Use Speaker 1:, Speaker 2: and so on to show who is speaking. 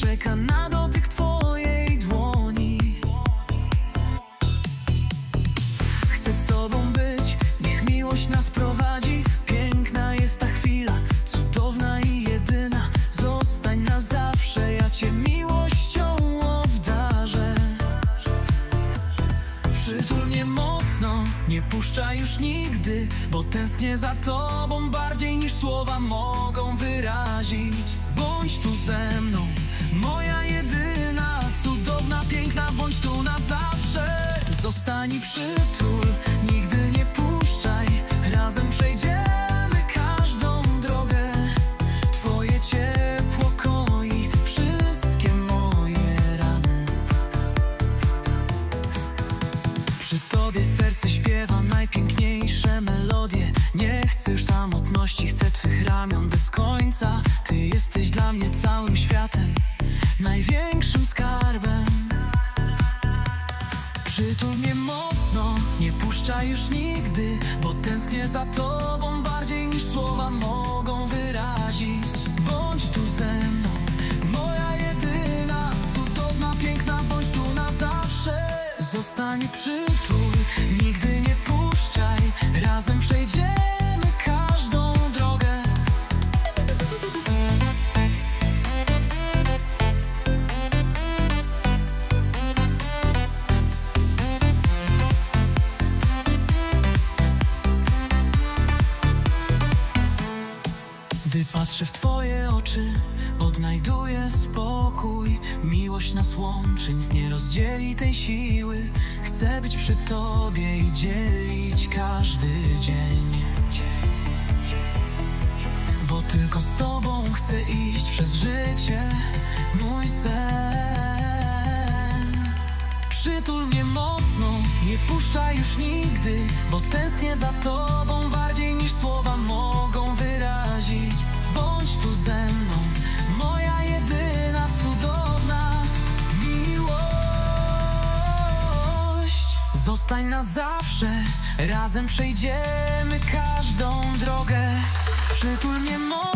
Speaker 1: czeka na dotyk twojej dłoni. Chcę z tobą być, niech miłość nas prowadzi. Piękna jest ta chwila, cudowna i jedyna. Zostań na zawsze, ja cię miłością obdarzę. Przytul mnie mocno, nie puszczaj już nigdy Bo tęsknię za tobą bardziej niż słowa mogą wyrazić Bądź tu ze mną, moja jedyna Cudowna, piękna, bądź tu na zawsze. Zostań przytul, nigdy nie puszczaj Razem przejdziemy każdą drogę. Twoje ciepło koi wszystkie moje rany. Przy tobie serce śpiewa najpiękniejsze melodie Nie chcę już samotności, chcę twych ramion bez końca. Ty jesteś dla mnie całym światem, największym skarbem. Przytul mnie mocno, nie puszczaj już nigdy Bo tęsknię za tobą bardziej niż słowa mogą wyrazić. Bądź tu ze mną, moja jedyna Cudowna, piękna, bądź tu na zawsze. Zostań przytul, nigdy nie puszczaj Razem przejdziemy każdą drogę. Gdy patrzę w twoje oczy, odnajduję spokój. Miłość nas łączy, nic nie rozdzieli tej siły. Chcę być przy tobie i dzielić każdy dzień. Bo tylko z tobą chcę iść przez życie, mój sen. Przytul mnie mocno, nie puszczaj już nigdy Bo tęsknię za tobą bardziej niż słowa mogą wyrazić Zostań na zawsze, razem przejdziemy każdą drogę. Przytul mnie mocno,